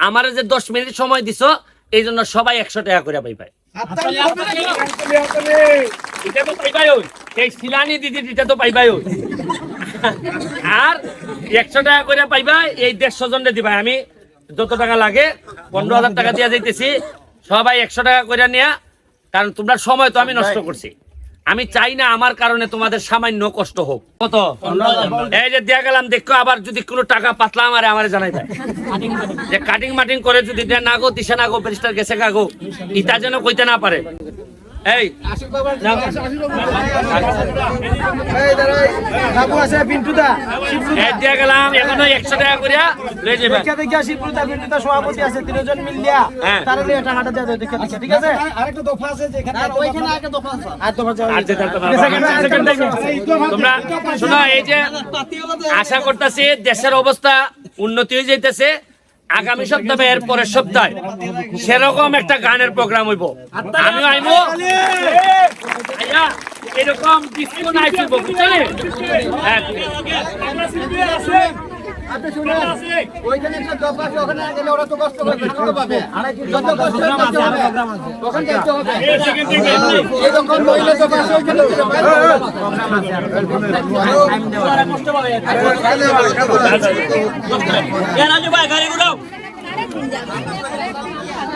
আমার যে দশ মিনিট সময় দিছ এই জন্য সবাই একশো টাকা করে পাই পাই। এটা তো পাইবাই ওই এই শিলানি দিদি এটা তো পাইবাই ওই আর একশো টাকা করে পাইবা এই দেড়শো জনরে দিবা আমি যত টাকা লাগে পনেরো হাজার টাকা দিয়ে যাইতেছি। সবাই একশো টাকা করে নেয়া কারণ তোমরা সময় তো আমি নষ্ট করছি। আমি চাই না আমার কারণে তোমাদের সামান্য কষ্ট হোক। কত? এই যে দিয়ে গেলাম, দেখো আবার যদি কোনো টাকা পাতলা আমারে আমারে জানাই দেয়। যে কাটিং মাটিং করে যদি না গো দিশা না গো ব্যারিস্টার গেছে কাগো ইটা যেন কইতে না পারে। এই বাবু আছে পিন্টুদা গেলাম এখনও একশো টাকা করিয়া লয়ে যাবে দেখা দেখা শিবপুরদা পিন্টুদা সভাপতি আছে তিনজন মিলিয়া হ্যাঁ। তারা টাকাটা দেখা দেখা ঠিক আছে? আরেকটা দফা আছে যেখানে ওইখানে আগে দফা আছে। আর দফা যাওয়া আর যেটা তোমার- তোমরা শোনো এই যে আশা করতেছি দেশের অবস্থা উন্নতি হয়ে যাইতেছে। আগামী সপ্তাহে এর পরের সপ্তাহে সেরকম একটা গানের প্রোগ্রাম হইব। আমি আইব এরকম ডিস্কো নাইট হইব বুঝলি? হ্যাঁ। ওইখানে একটা দফা আছে ওখানে গেলে ওরা তো কষ্ট করবে কষ্ট পাবে যত কষ্ট হবে ওখানে যাইতে হবে এরকম মহিলা দফা আছে ওইখানে রাজু ভাই গাড়ি উড়াও এ ঠিক আছে উড়াই পেলা গাড়ি না না না অসুবিধা নেই দিদিরা একটু সাইড দিয়ে দেন অভিনব ভাই তোমার